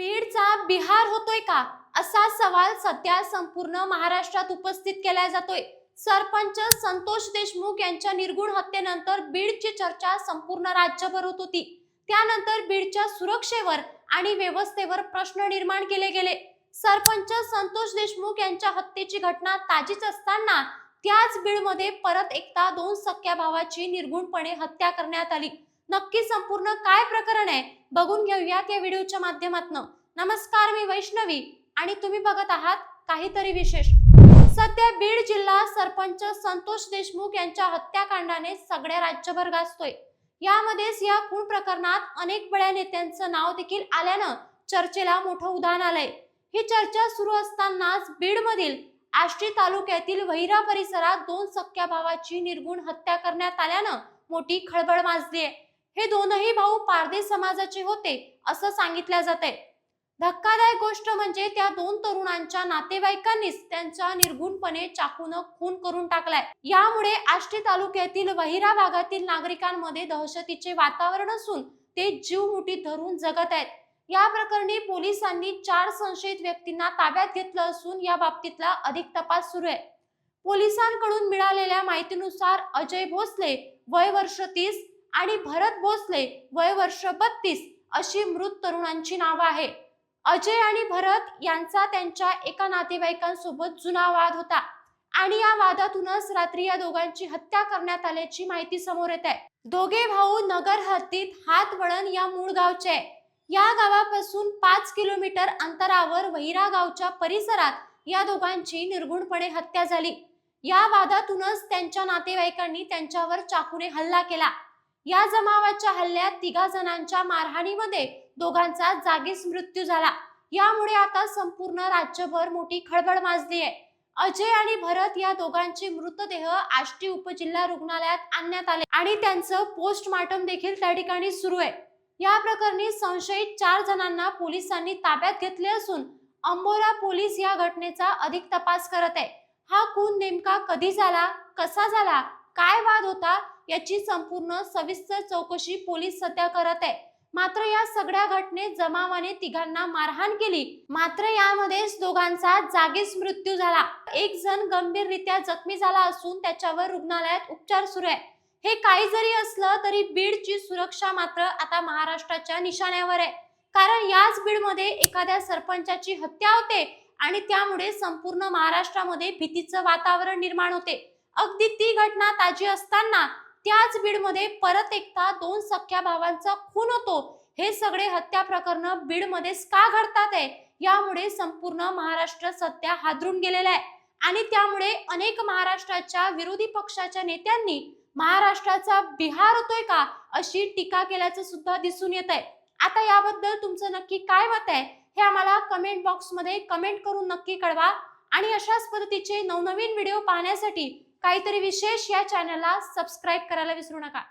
बीडचा बिहार होतोय का? असा सवाल सध्या संपूर्ण महाराष्ट्रात उपस्थित केला जातोय. सरपंच संतोष देशमुख यांच्या निर्गुण हत्येनंतर बीडची चर्चा संपूर्ण राज्यभर होत होती. त्यानंतर बीडच्या सुरक्षेवर आणि व्यवस्थेवर प्रश्न निर्माण केले गेले. सरपंच संतोष देशमुख यांच्या हत्येची घटना ताजीच असताना त्याच बीडमध्ये परत एकदा दोन सख्या भावाची निर्गुणपणे हत्या करण्यात आली. नक्की संपूर्ण काय प्रकरण आहे बघून घेऊयात या व्हिडिओच्या माध्यमातून. नमस्कार मी वैष्णवी आणि तुम्ही बघत आहात काहीतरी विशेष. सध्या बीड जिल्हा सरपंच संतोष देशमुख यांच्या हत्याकांडाने सगळ्या राज्यभर गाजतोय. यामध्येच या खून प्रकरणात अनेक बड्या नेत्यांचं नाव देखील आल्यानं चर्चेला मोठं उदाहरण आलंय. ही चर्चा सुरू असतानाच बीडमधील आष्टी तालुक्यातील वहिरा परिसरात दोन सख्या भावाची निर्गुण हत्या करण्यात आल्यानं मोठी खळबळ माजली आहे हे दोनही भाऊ पारधी समाजाचे होते असं सांगितलं जात आहे धक्कादायक गोष्ट म्हणजे त्या दोन तरुणांच्या नातेवाईकांनीच त्यांच्या निर्गुणपणे चाकून खून करून टाकलाय. यामुळे आष्टी तालुक्यातील वहिरा भागातील नागरिकांमध्ये दहशतीचे वातावरण असून ते जीव मुठीत धरून जगत आहेत. या प्रकरणी पोलिसांनी चार संशयित व्यक्तींना ताब्यात घेतलं असून या बाबतीतला अधिक तपास सुरू आहे. पोलिसांकडून मिळालेल्या माहितीनुसार अजय भोसले वय वर्ष तीस आणि भरत भोसले वय वर्ष बत्तीस अशी मृत तरुणांची नावं आहे. अजय आणि भरत यांचा त्यांच्या एका नातेवाईकांसोबत जुना वाद होता आणि या वादातूनच रात्री या दोघांची हत्या करण्यात आल्याची माहिती समोर येत आहे. दोघे भाऊ नगर हद्दीत हातवळण या मूळ गावचे या गावापासून पाच किलोमीटर अंतरावर वहिरा गावच्या परिसरात या दोघांची निर्गुणपणे हत्या झाली. या वादातूनच त्यांच्या नातेवाईकांनी त्यांच्यावर चाकूने हल्ला केला. या जमावाच्या हल्ल्यात तिघा जणांच्या मारहाणीमध्ये दोघांचा जागीच मृत्यू झाला. यामुळे आता संपूर्ण राज्यभर मोठी खळबळ माजली आहे अजय आणि भरत या दोघांचे मृतदेह आष्टी उपजिल्हा रुग्णालयात आणण्यात आले आणि त्यांचं पोस्टमार्टम देखील त्या ठिकाणी सुरू आहे. या प्रकरणी संशयित चार जणांना पोलिसांनी ताब्यात घेतले असून अंबोरा पोलीस या घटनेचा अधिक तपास करत आहे. हा खून नेमका कधी झाला कसा झाला काय वाद होता याची संपूर्ण सविस्तर चौकशी पोलीस सध्या करत आहे. मात्र या सगळ्या घटनेत जमावाने तिघांना मारहाण केली. मात्र यामध्येच दोघांचा जागीच मृत्यू झाला. एक जण गंभीररित्या जखमी झाला असून त्याच्यावर रुग्णालयात उपचार सुरू आहे. हे काही जरी असलं तरी बीडची सुरक्षा मात्र आता महाराष्ट्राच्या निशाण्यावर आहे. कारण याच बीडमध्ये एखाद्या सरपंचाची हत्या होते आणि त्यामुळे संपूर्ण महाराष्ट्रामध्ये भीतीचं वातावरण निर्माण होते. अगदी ती घटना ताजी असताना त्याच बीडमध्ये परत एकदा दोन सख्या भावांचा खून होतो. हे सगळे हत्या प्रकरण बीडमध्येच का घडतात आहे? यामुळे संपूर्ण महाराष्ट्र सध्या हादरून गेलेला आहे. आणि त्यामुळे अनेक महाराष्ट्राच्या विरोधी पक्षाच्या नेत्यांनी महाराष्ट्राचा बिहार होतोय का अशी टीका केल्याचं सुद्धा दिसून येत आहे. आता याबद्दल तुमचं नक्की काय मत आहे? हे आम्हाला कमेंट बॉक्समध्ये कमेंट करून नक्की कळवा. आणि अशाच पद्धतीचे नवनवीन व्हिडिओ पाहण्यासाठी काहीतरी विशेष या चॅनलला सबस्क्राईब करायला विसरू नका.